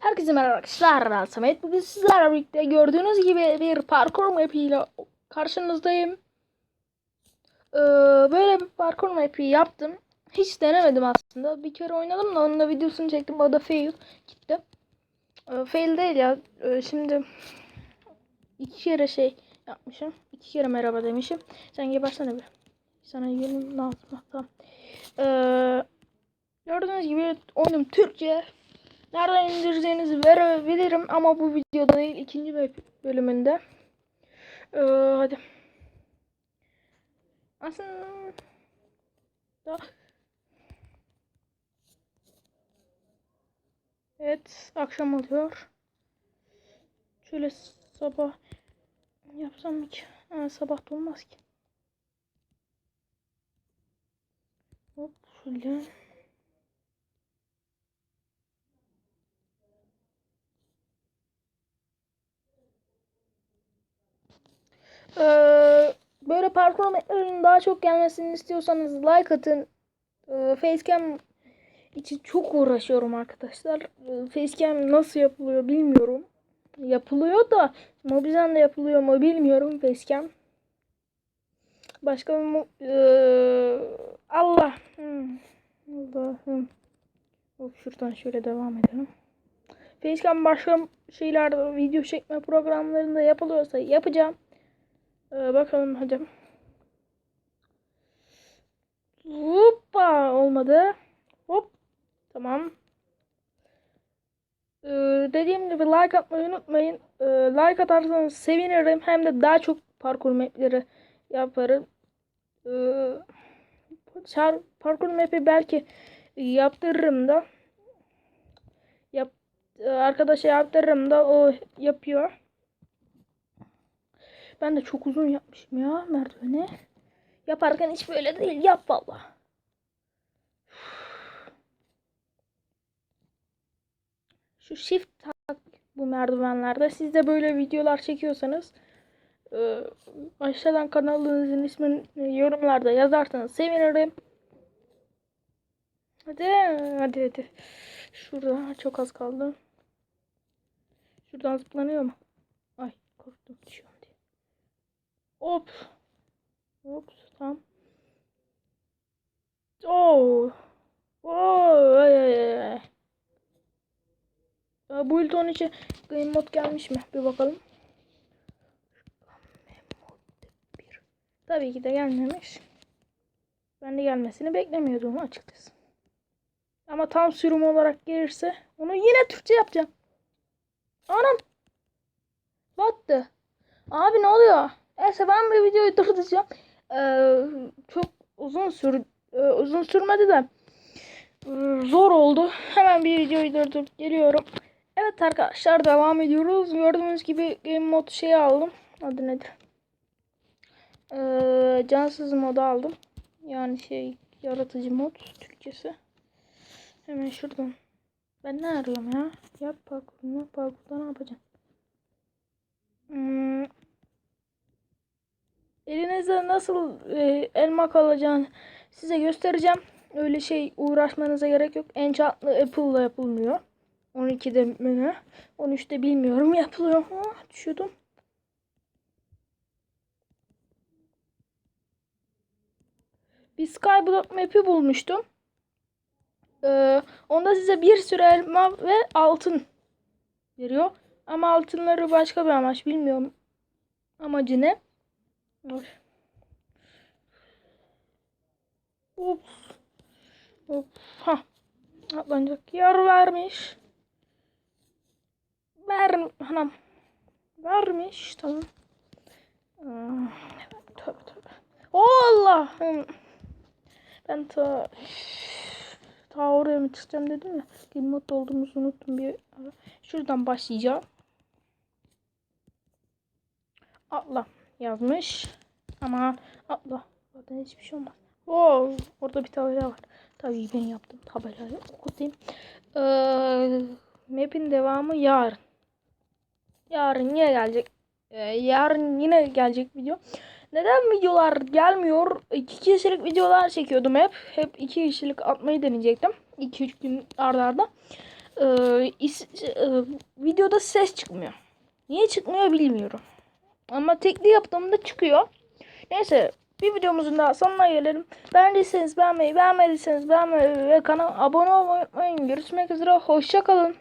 Herkese merhaba arkadaşlar ben Samet. Bugün sizlerle birlikte gördüğünüz gibi bir parkur mapiyle karşınızdayım. Ee, böyle bir parkur mapi yaptım. Hiç denemedim aslında. Bir kere oynadım da onun da videosunu çektim. O da fail gitti. Ee, fail değil ya. Ee, şimdi iki kere şey yapmışım. İki kere merhaba demişim. Sen gebersene bir. Sana yemin lazım. Tamam. Ee, gördüğünüz gibi oyunum Türkçe. Nereden indireceğinizi verebilirim ama bu videoda değil ikinci bö- bölümünde. Ee, hadi. Aslında Evet akşam oluyor. Şöyle sabah yapsam mı ki? Ha, sabah da olmaz ki. Hop şöyle. Ee, böyle parkur daha çok gelmesini istiyorsanız like atın. Ee, Facecam için çok uğraşıyorum arkadaşlar. Ee, Facecam nasıl yapılıyor bilmiyorum. Yapılıyor da Mobizen'de yapılıyor mu bilmiyorum Facecam. Başka bir ee, Allah. Hmm. Allah'ım. Hop, şuradan şöyle devam edelim. Facecam başka şeylerde video çekme programlarında yapılıyorsa yapacağım. Ee, bakalım hadi. Hoppa olmadı. Hop. Tamam. Ee, dediğim gibi like atmayı unutmayın. Ee, like atarsanız sevinirim. Hem de daha çok parkur mapleri yaparım. Ee, parkur map'i belki yaptırırım da. Yap, e, arkadaşa yaptırırım da o yapıyor. Ben de çok uzun yapmışım ya merdiveni. Yaparken hiç böyle değil. Yap valla. Şu shift tak bu merdivenlerde. Siz de böyle videolar çekiyorsanız e, aşağıdan kanalınızın ismini yorumlarda yazarsanız sevinirim. Hadi hadi hadi. Şurada çok az kaldı. Şuradan zıplanıyor mu? Ay korktum diye. Hop. Hop tamam. Oo. Oo. Ay, ay, ay. Ya, bu ilton içi game mod gelmiş mi? Bir bakalım. Tabii ki de gelmemiş. Ben de gelmesini beklemiyordum açıkçası. Ama tam sürüm olarak gelirse onu yine Türkçe yapacağım. Anam. What? Abi ne oluyor? Neyse ben bir videoyu durduracağım. Ee, çok uzun sür e, uzun sürmedi de e, zor oldu. Hemen bir videoyu durdurup geliyorum. Evet arkadaşlar devam ediyoruz. Gördüğünüz gibi game mod şey aldım. Adı nedir? Ee, cansız modu aldım. Yani şey yaratıcı mod Türkçesi. Hemen şuradan. Ben ne arıyorum ya? Yap parkurunu. Parkurda ne yapacağım? Hmm. Elinize nasıl e, elma kalacağını size göstereceğim. Öyle şey uğraşmanıza gerek yok. Enchantlı Apple'la yapılmıyor. 12'de mi? 13'te bilmiyorum yapılıyor. Ha, düşüyordum. Bir Skyblock map'i bulmuştum. Ee, onda size bir sürü elma ve altın veriyor. Ama altınları başka bir amaç bilmiyorum. Amacı ne? Hop. Hop. Ha. Atlanacak yer vermiş. Ver. Hanım. Vermiş. Tamam. Hmm, Tövbe tövbe. Allah'ım. Ben ta ta oraya mı çıkacağım dedim ya. Game mode olduğumuzu unuttum bir ara. Şuradan başlayacağım. Atla yazmış. Ama atla. Zaten hiçbir şey olmaz. Oo, orada bir tabela var. Tabii ben yaptım tabelayı okutayım. Ee, map'in devamı yarın. Yarın yine gelecek. Ee, yarın yine gelecek video. Neden videolar gelmiyor? İki kişilik videolar çekiyordum hep. Hep iki kişilik atmayı deneyecektim. 2-3 gün arda arda. e, is- e, videoda ses çıkmıyor. Niye çıkmıyor bilmiyorum. Ama tekli yaptığımda çıkıyor. Neyse bir videomuzun daha sonuna gelelim. Beğendiyseniz beğenmeyi, beğenmediyseniz beğenmeyi ve kanala abone olmayı unutmayın. Görüşmek üzere. Hoşçakalın.